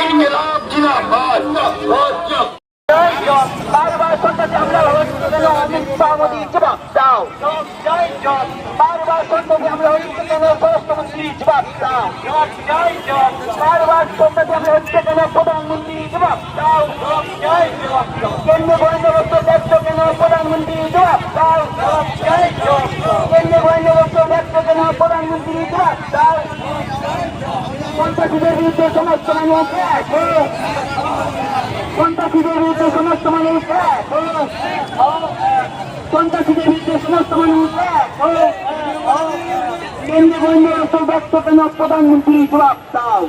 ইনকিলাব জিন্দাবাদ। বারবার সন্তানকে আমরা হচ্ছে কেন অমিত শাহ মোদী জবাব দাও। বারবার সন্তানকে আমরা হচ্ছে কেন স্বরাষ্ট্রমন্ত্রী জবাব দাও। বারবার সন্তানকে আমরা হচ্ছে কেন প্রধানমন্ত্রী জবাব দাও। কেন্দ্রীয় গোয়েন্দা বস্তু ব্যর্থ কেন প্রধানমন্ত্রী জবাব দাও। কেন্দ্রীয় গোয়েন্দা বস্তু ব্যর্থ কেন প্রধানমন্ত্রী জবাব দাও। সন্ত্রাসীদের বিরুদ্ধে সমস্ত মানুষ। সন্ত্রাসীদের বিরুদ্ধে সমস্ত মানুষ। সন্ত্রাসীদের বিরুদ্ধে সমস্ত মানুষ। কেন্দ্রীয় গোয়েন্দা বস্তু ব্যর্থ কেন প্রধানমন্ত্রী জবাব দাও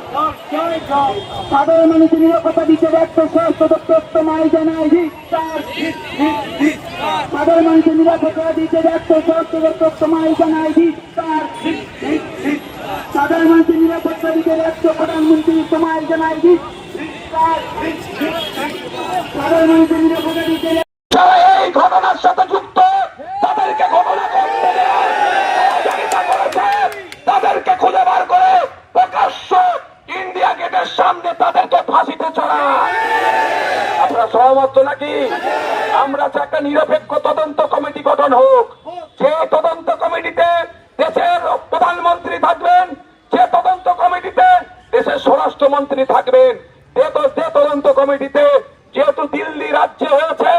সাধারণ মানুষের নিরাপত্তা দিতে ব্যর্থ স্বাস্থ্য দপ্তর মাই জানায় সাধারণ মানুষের নিরাপত্তা দিতে ব্যর্থ স্বাস্থ্য দপ্তর মাই জানায় মানুষের নিরাপত্তা দিতে প্রধানমন্ত্রী জানায় ধিক্কার। সাধারণ নিরাপত্তা দিতে তাদেরকে বার করে ইন্ডিয়া গেটের সামনে তাদেরকে সহমত নাকি? আমরা একটা নিরপেক্ষ তদন্ত কমিটি গঠন হোক যে তদন্ত থাকবেন। তদন্ত কমিটিতে যেহেতু দিল্লি রাজ্যে হয়েছে,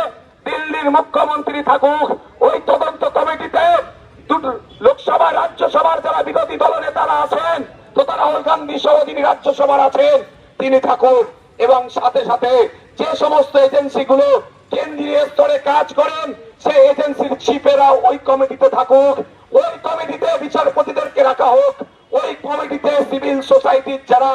দিল্লির মুখ্যমন্ত্রী থাকুক, ওই তদন্ত কমিটিতে লোকসভা, রাজ্যসভার যারা বিরোধী দল নেতারা আছেন, তো তারা রাহুল গান্ধী সহ যিনি রাজ্যসভার আছেন, তিনি থাকুক। এবং সাথে সাথে যে সমস্ত এজেন্সিগুলো কেন্দ্রীয় স্তরে কাজ করেন, সেই এজেন্সির চিফেরা ওই কমিটিতে থাকুক। ওই কমিটিতে বিচারপতিদেরকে রাখা হোক। ওই কমিটিতে সিভিল সোসাইটির যারা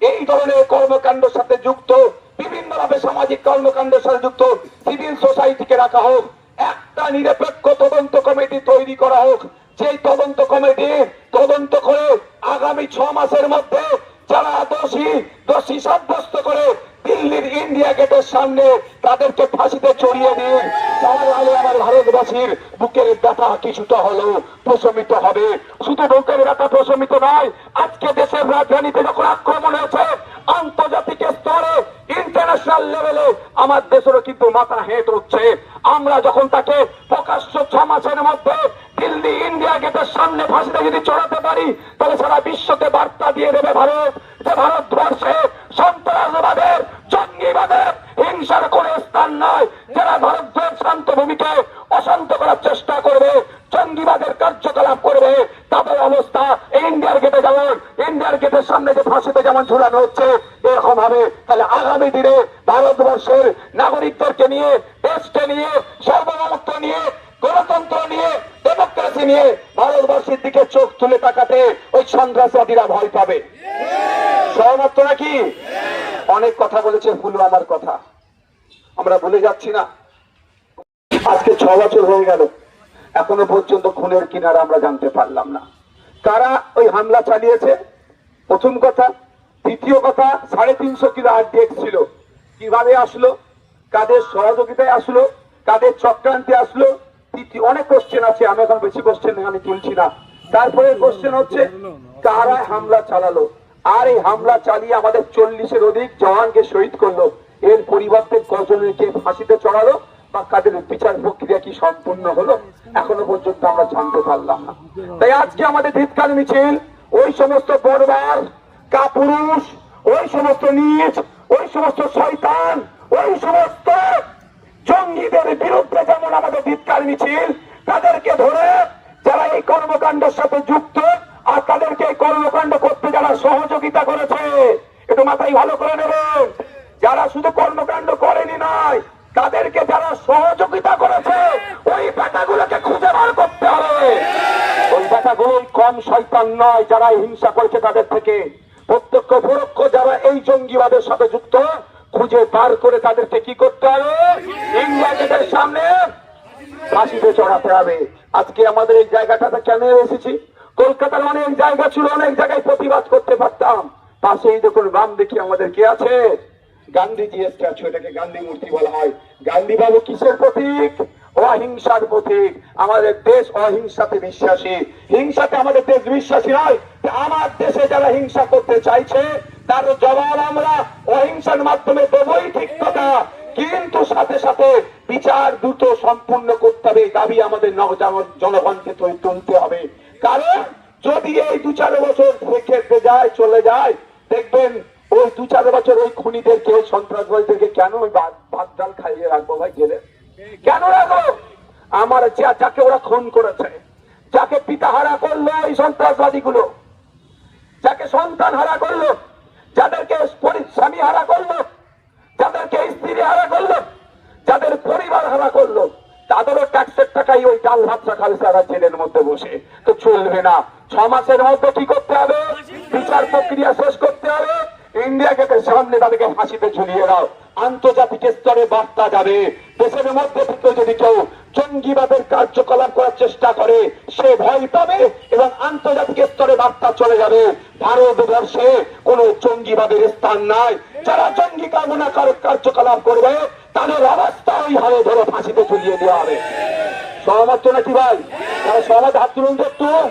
এই ধরনের কর্মকাণ্ডের সাথে যুক্ত বিভিন্ন ভাবে সামাজিক কর্মকাণ্ডের সাথে যুক্ত সিভিল সোসাইটিকে রাখা হোক, একটা নিরপেক্ষ তদন্ত কমিটি তৈরি করা হোক সেই তদন্ত কমিটি তদন্ত করে আগামী ছ মাসের মধ্যে যারা দোষী দোষী সাব্যস্ত করে দিল্লির ইন্ডিয়া গেটের সামনে তাদেরকে ফাঁসিতে চড়িয়ে দিন তাহলে আমার ভারতবাসীর বুকের ব্যথা কিছুটা হলেও প্রশমিত হবে। শুধু বুকের ব্যথা প্রশমিত নয়, আজকে দেশের রাজধানীতে যখন আক্রমণ হয়েছে, আন্তর্জাতিক স্তরে ইন্টারন্যাশনাল লেভেলে আমার দেশেরও কিন্তু মাথা হেঁট হচ্ছে আমরা যখন তাকে প্রকাশ্য ছ মাসের মধ্যে দিল্লি, ইন্ডিয়া গেটের সামনে ফাঁসিতে যদি চড়াতে পারি, তাহলে সারা বিশ্বকে বার্তা দিয়ে দেবে ভারত। জঙ্গিবাদের কার্যকলাপ করবে, তাদের অবস্থা ইন্ডিয়ার গেটে যেমন, ইন্ডিয়ার গেটের সামনে যে ফাঁসিতে যেমন ঝুলানো হচ্ছে, এরকম হবে তাহলে আগামী দিনে ভারতবর্ষের নাগরিকদেরকে নিয়ে, দেশকে নিয়ে সার্বভৌমত্ব নিয়ে, গণতন্ত্র নিয়ে ডেমোক্রেসি নিয়ে ভারতবর্ষের দিকে চোখ তুলে তাকাতে ওই সন্ত্রাসবাদীরা ভয় পাবে। সহমত নাকি? অনেক কথা বলেছে পুলওয়ামার কথা। আমরা ভুলে যাচ্ছি না। আজকে ছ বছর হয়ে গেল। এখনও পর্যন্ত খুনের কিনারা আমরা জানতে পারলাম না। কারা ওই হামলা চালিয়েছে? প্রথম কথা। দ্বিতীয় কথা, সাড়ে তিনশো কিলো আরডিএক্স ছিল। কীভাবে আসলো? কাদের সহযোগিতায় আসলো? কাদের চক্রান্তে আসলো? তৃতীয় অনেক কোশ্চেন আছে, আমি এখন বেশি কোশ্চেন এখানে তুলছি না। তারপরে কোশ্চেন হচ্ছে, কারা হামলা চালালো? আর এই হামলা চালিয়ে আমাদের চল্লিশের অধিক জওয়ানকে শহীদ করল। এর পরিবর্তে কজনকে ফাঁসিতে চড়ালো? কাদের বিচার প্রক্রিয়া কি সম্পূর্ণ হলো, এখনও পর্যন্ত আমরা জানতে পারলাম তাই আজকে আমাদের ধিৎকার মিছিল, ওই সমস্ত বড়বার, কাপুরুষ, ওই সমস্ত নিজ ওই সমস্ত শয়তান, ওই সমস্ত জঙ্গিদের বিরুদ্ধে যেমন আমাদের ধিৎকার মিছিল, তাদেরকে ধরে যারা এই কর্মকাণ্ডের সাথে যুক্ত, আর তাদেরকে এই কর্মকাণ্ড করতে যারা সহযোগিতা করেছে, একটু মাথায় ভালো করে নেবেন। যারা শুধু কর্মকাণ্ড করেনি নয় তাদেরকে যারা সহযোগিতা করেছে, ওই বেটাগুলোকে খুঁজে বার করতে হবে। ওই বেটাগুলো কম শয়তান নয়, যারা হিংসা করেছে তাদের থেকে। প্রত্যক্ষ পরোক্ষ যারা এই জঙ্গিবাদের সাথে যুক্ত, খুঁজে বার করে তাদেরকে কি করতে হবে? গেটের সামনে ফাঁসিতে চড়াতে হবে। আজকে আমাদের এই জায়গাটাতে কেন এসেছি? কলকাতার অনেক জায়গা ছিল, অনেক জায়গায় প্রতিবাদ করতে পারতাম। পাশেই দেখুন, বাম দেখি আমাদের কে আছে? গান্ধীজি স্ট্যাচু, এটাকে গান্ধী মূর্তি বলা হয়। গান্ধী বাবু কিসের প্রতীক? অহিংসার প্রতীক। আমাদের দেশ অহিংসাতে বিশ্বাসী। হিংসাতে আমাদের দেশ বিশ্বাসী নয় আমার দেশে যারা হিংসা করতে চাইছে, তার জবাব আমরা অহিংসার মাধ্যমে দেবই ঠিক কথা। কিন্তু সাথে সাথে বিচার দ্রুত সম্পূর্ণ করতে হবে দাবি আমাদের জনগণকে তুলতে হবে। কারণ যদি এই দু চার বছর খেতে যায়, চলে যায়, দেখবেন ওই দু চার বছর ওই খুনিদেরকে ওই সন্ত্রাসবাদীদেরকে কেন ওই ভাত ডাল খাইয়ে রাখব ভাই জেলে? কেন রাখব? আমার যাকে ওরা খুন করেছে যাকে পিতা হারা করল এই সন্ত্রাসবাদী গুলো যাকে সন্তান হারা করল যাদেরকে স্বামী হারা করল যাদেরকে স্ত্রী হারা করল যাদের পরিবার হারা করল তাদেরও ট্যাক্সের টাকাই ওই ডাল ভাতটা খাবে তারা জেলের মধ্যে বসে। তো চলবে না। ছ মাসের মধ্যে কি করতে হবে? বিচার প্রক্রিয়া শেষ করতে হবে। ইন্ডিয়া গেটের সামনে তাদেরকে ফাঁসিতে ঝুলিয়ে দাও। আন্তর্জাতিক স্তরে বার্তা যাবে। দেশের মধ্যে থেকে যদি কেউ জঙ্গিবাদের কার্যকলাপ করার চেষ্টা করে, সে ভয় পাবে এবং আন্তর্জাতিক স্তরে বার্তা চলে যাবে। ভারতবর্ষে কোনো জঙ্গিবাদের স্থান নাই। যারা জঙ্গি কামনা কার- কার্যকলাপ করবে, তাদের অবস্থা ওই হারে ধরে, ফাঁসিতে ঝুলিয়ে দেওয়া হবে। সহমত নাকি ভাই? তারা সহমত হাত তুলুন তো